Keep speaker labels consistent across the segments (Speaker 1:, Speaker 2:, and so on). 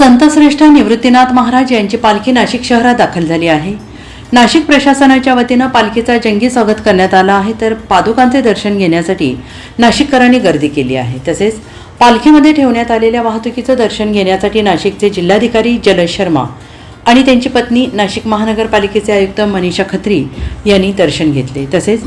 Speaker 1: संतश्रेष्ठ निवृत्तीनाथ महाराज यांची पालखी नाशिक शहरात दाखल झाली आहे. नाशिक प्रशासनाच्या वतीनं पालखीचा जंगी स्वागत करण्यात आला आहे तर पादुकांचे दर्शन घेण्यासाठी नाशिककरांनी गर्दी केली आहे. तसेच पालखीमध्ये ठेवण्यात आलेल्या वाहतुकीचं दर्शन घेण्यासाठी नाशिकचे जिल्हाधिकारी जलज शर्मा आणि त्यांची पत्नी नाशिक महानगरपालिकेचे आयुक्त मनीषा खत्री यांनी दर्शन घेतले. तसेच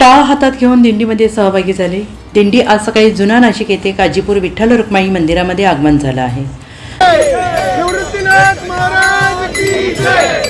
Speaker 1: टाळ हातात घेऊन दिंडीमध्ये सहभागी झाले. दिंडी आज सकाळी जुना नाशिक येथे काजीपूर विठ्ठल रुक्माई मंदिरामध्ये आगमन झालं आहे.
Speaker 2: निवृत्तीनाथ महाराज की जय.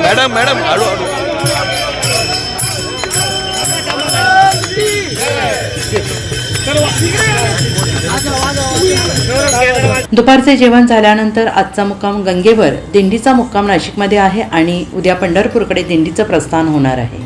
Speaker 3: मॅडम मॅडम हळू हळू.
Speaker 1: दुपारचे जेवण झाल्यानंतर आजचा मुक्काम गंगेवर दिंडीचा मुक्काम नाशिकमध्ये आहे आणि उद्या पंढरपूरकडे दिंडीचं प्रस्थान होणार आहे.